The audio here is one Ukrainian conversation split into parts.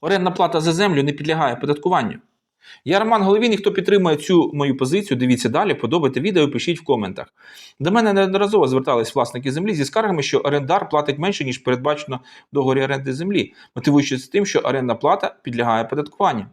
Орендна плата за землю не підлягає оподаткуванню. Я Роман Головін, і хто підтримує цю мою позицію, дивіться далі, подобайте відео, пишіть в коментах. До мене неодноразово звертались власники землі зі скаргами, що орендар платить менше, ніж передбачено в договорі оренди землі, мотивуючись тим, що орендна плата підлягає оподаткуванню.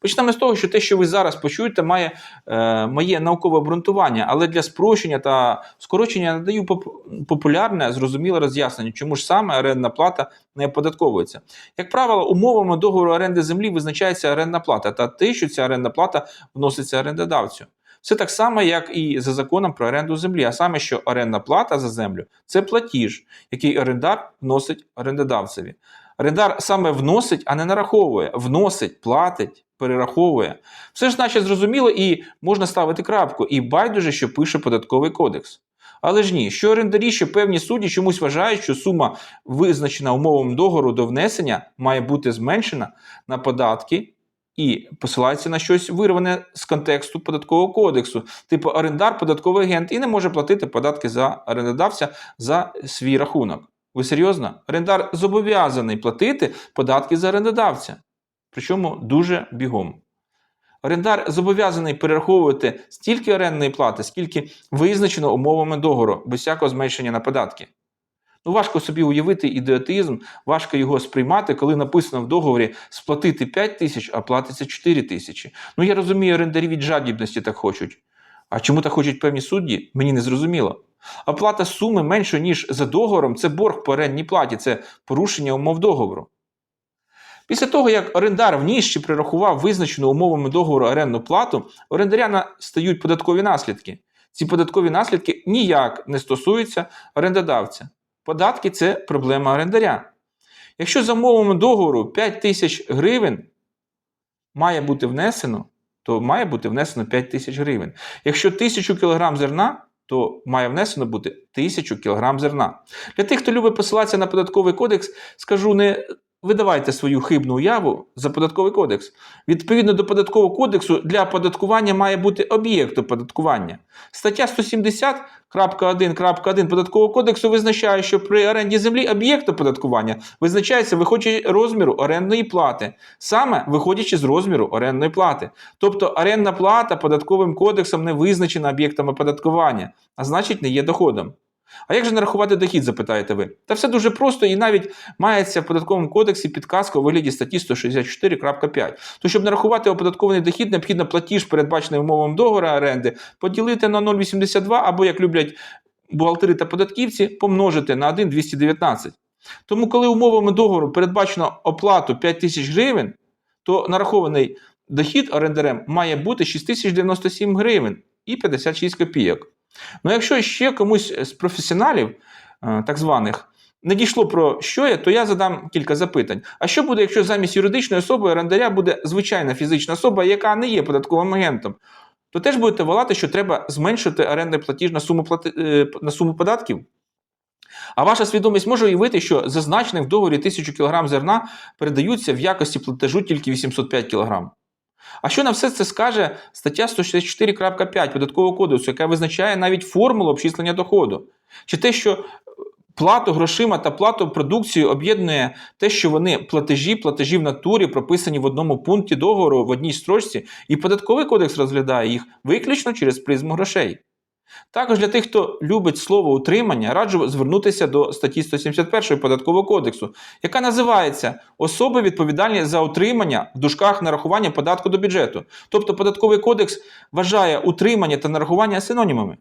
Почнемо з того, що те, що ви зараз почуєте, має е, моє наукове обґрунтування, але для спрощення та скорочення надаю поп- популярне, зрозуміле роз'яснення, чому ж саме орендна плата не оподатковується. Як правило, умовами договору оренди землі визначається орендна плата та те, що ця орендна плата вноситься орендодавцю. Все так само, як і за законом про оренду землі, а саме, що орендна плата за землю це платіж, який орендар вносить орендодавцеві. Орендар саме вносить, а не нараховує. Вносить, платить, перераховує. Все ж наче зрозуміло і можна ставити крапку. І байдуже, що пише податковий кодекс. Але ж ні, що орендарі, що певні судді чомусь вважають, що сума, визначена умовами договору до внесення, має бути зменшена на податки і посилається на щось вирване з контексту податкового кодексу. Типу орендар, податковий агент і не може платити податки за орендодавця за свій рахунок. Ви серйозно? Орендар зобов'язаний платити податки за орендодавця. Причому дуже бігом. Орендар зобов'язаний перераховувати стільки орендної плати, скільки визначено умовами договору, без всякого зменшення на податки. Ну, важко собі уявити ідіотизм, важко його сприймати, коли написано в договорі сплатити 5 тисяч, а платиться 4 тисячі. Ну, я розумію, орендарі від жадібності так хочуть. А чому так хочуть певні судді, мені не зрозуміло. Оплата суми менше, ніж за договором, це борг по орендній платі, це порушення умов договору. Після того, як орендар вніс чи прирахував визначену умовами договору орендну плату, орендаря настають податкові наслідки. Ці податкові наслідки ніяк не стосуються орендодавця. Податки це проблема орендаря. Якщо за умовами договору 5 тисяч гривень має бути внесено, то має бути внесено 5 тисяч гривень. Якщо 1000 кг зерна, то має внесено бути 1000 кг зерна. Для тих, хто любить посилатися на податковий кодекс, скажу не видавайте свою хибну уяву за податковий кодекс. Відповідно до податкового кодексу, для оподаткування має бути об'єкт оподаткування. Стаття 170.1.1 податкового кодексу визначає, що при оренді землі об'єкт оподаткування визначається виходячи розміру орендної плати, саме виходячи з розміру орендної плати. Тобто орендна плата податковим кодексом не визначена об'єктом оподаткування, а значить не є доходом. А як же нарахувати дохід, запитаєте ви? Та все дуже просто і навіть мається в податковому кодексі підказка у вигляді статті 164.5. То, щоб нарахувати оподаткований дохід, необхідно платіж, передбачений умовам договору оренди, поділити на 0,82 або, як люблять бухгалтери та податківці, помножити на 1,219. Тому, коли умовами договору передбачено оплату 5 тисяч гривень, то нарахований дохід орендарем має бути 6097 гривень і 56 копійок. Ну, якщо ще комусь з професіоналів, е, так званих, не дійшло про що я, то я задам кілька запитань. А що буде, якщо замість юридичної особи орендаря буде звичайна фізична особа, яка не є податковим агентом? То теж будете волати, що треба зменшити орендний платіж на суму, плати... е, на суму податків? А ваша свідомість може уявити, що зазначених в договорі 1000 кг зерна передаються в якості платежу тільки 805 кг. А що на все це скаже стаття 164.5 податкового кодексу, яка визначає навіть формулу обчислення доходу? Чи те, що плату грошима та плату продукцією об'єднує те, що вони платежі, платежі в натурі прописані в одному пункті договору в одній строчці, і податковий кодекс розглядає їх виключно через призму грошей. Також для тих, хто любить слово утримання, раджу звернутися до статті 171 податкового кодексу, яка називається Особи відповідальні за утримання в дужках нарахування податку до бюджету. Тобто податковий кодекс вважає утримання та нарахування синонімами.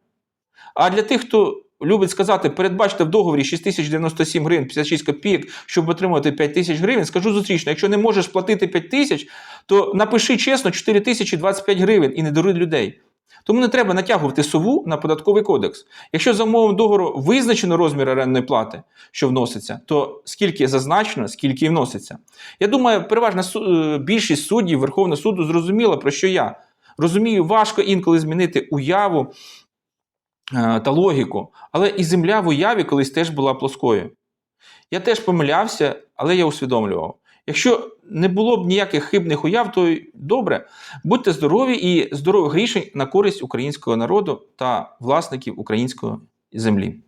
А для тих, хто любить сказати, передбачте в договорі 6097 гривень 56 копійок, щоб отримувати 5000 гривень, скажу зустрічно, якщо не можеш платити 5000, то напиши чесно 4025 гривень і не дури людей. Тому не треба натягувати сову на податковий кодекс. Якщо за умовами договору визначено розмір орендної плати, що вноситься, то скільки зазначено, скільки і вноситься. Я думаю, переважна е, більшість суддів Верховного суду зрозуміла, про що я. Розумію, важко інколи змінити уяву е, та логіку, але і земля в уяві колись теж була плоскою. Я теж помилявся, але я усвідомлював. Якщо не було б ніяких хибних уяв, то й добре. Будьте здорові і здорових рішень на користь українського народу та власників української землі.